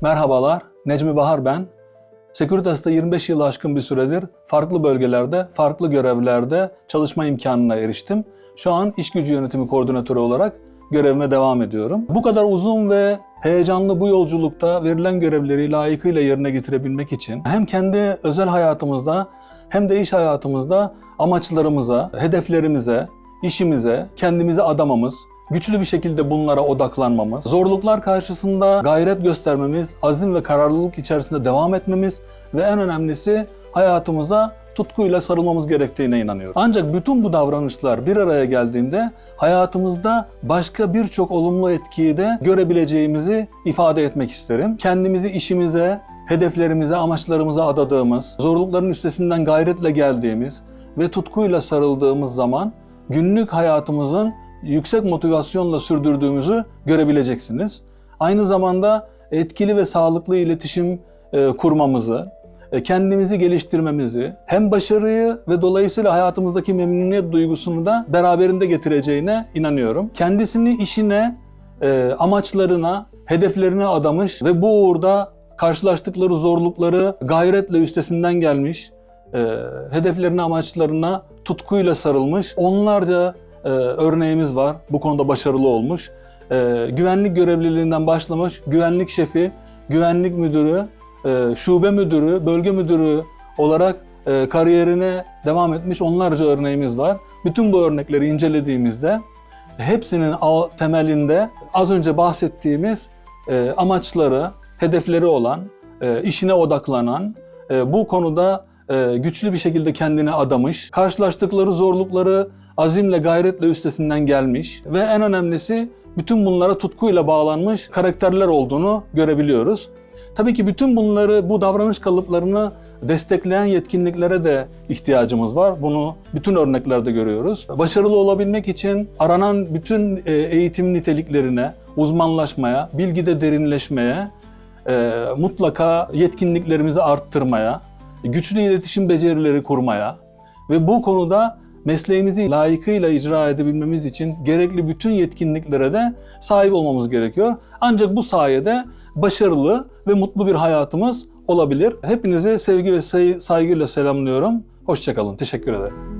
Merhabalar, Necmi Bahar ben. Securitas'ta 25 yılı aşkın bir süredir farklı bölgelerde, farklı görevlerde çalışma imkanına eriştim. Şu an iş gücü yönetimi koordinatörü olarak görevime devam ediyorum. Bu kadar uzun ve heyecanlı bu yolculukta verilen görevleri layıkıyla yerine getirebilmek için hem kendi özel hayatımızda hem de iş hayatımızda amaçlarımıza, hedeflerimize, işimize, kendimizi adamamız, güçlü bir şekilde bunlara odaklanmamız, zorluklar karşısında gayret göstermemiz, azim ve kararlılık içerisinde devam etmemiz ve en önemlisi hayatımıza tutkuyla sarılmamız gerektiğine inanıyorum. Ancak bütün bu davranışlar bir araya geldiğinde hayatımızda başka birçok olumlu etkiyi de görebileceğimizi ifade etmek isterim. Kendimizi işimize, hedeflerimize, amaçlarımıza adadığımız, zorlukların üstesinden gayretle geldiğimiz ve tutkuyla sarıldığımız zaman günlük hayatımızın yüksek motivasyonla sürdürdüğümüzü görebileceksiniz. Aynı zamanda etkili ve sağlıklı iletişim e, kurmamızı, e, kendimizi geliştirmemizi, hem başarıyı ve dolayısıyla hayatımızdaki memnuniyet duygusunu da beraberinde getireceğine inanıyorum. Kendisini işine, e, amaçlarına, hedeflerine adamış ve bu uğurda karşılaştıkları zorlukları gayretle üstesinden gelmiş, hedeflerine, amaçlarına tutkuyla sarılmış onlarca e, örneğimiz var. Bu konuda başarılı olmuş. E, güvenlik görevliliğinden başlamış, güvenlik şefi, güvenlik müdürü, e, şube müdürü, bölge müdürü olarak e, kariyerine devam etmiş onlarca örneğimiz var. Bütün bu örnekleri incelediğimizde hepsinin temelinde az önce bahsettiğimiz e, amaçları, hedefleri olan, e, işine odaklanan, e, bu konuda e, güçlü bir şekilde kendini adamış, karşılaştıkları zorlukları azimle, gayretle üstesinden gelmiş ve en önemlisi bütün bunlara tutkuyla bağlanmış karakterler olduğunu görebiliyoruz. Tabii ki bütün bunları, bu davranış kalıplarını destekleyen yetkinliklere de ihtiyacımız var. Bunu bütün örneklerde görüyoruz. Başarılı olabilmek için aranan bütün e, eğitim niteliklerine, uzmanlaşmaya, bilgide derinleşmeye, e, mutlaka yetkinliklerimizi arttırmaya, güçlü iletişim becerileri kurmaya ve bu konuda mesleğimizi layıkıyla icra edebilmemiz için gerekli bütün yetkinliklere de sahip olmamız gerekiyor. Ancak bu sayede başarılı ve mutlu bir hayatımız olabilir. Hepinize sevgi ve say- saygıyla selamlıyorum. Hoşçakalın. Teşekkür ederim.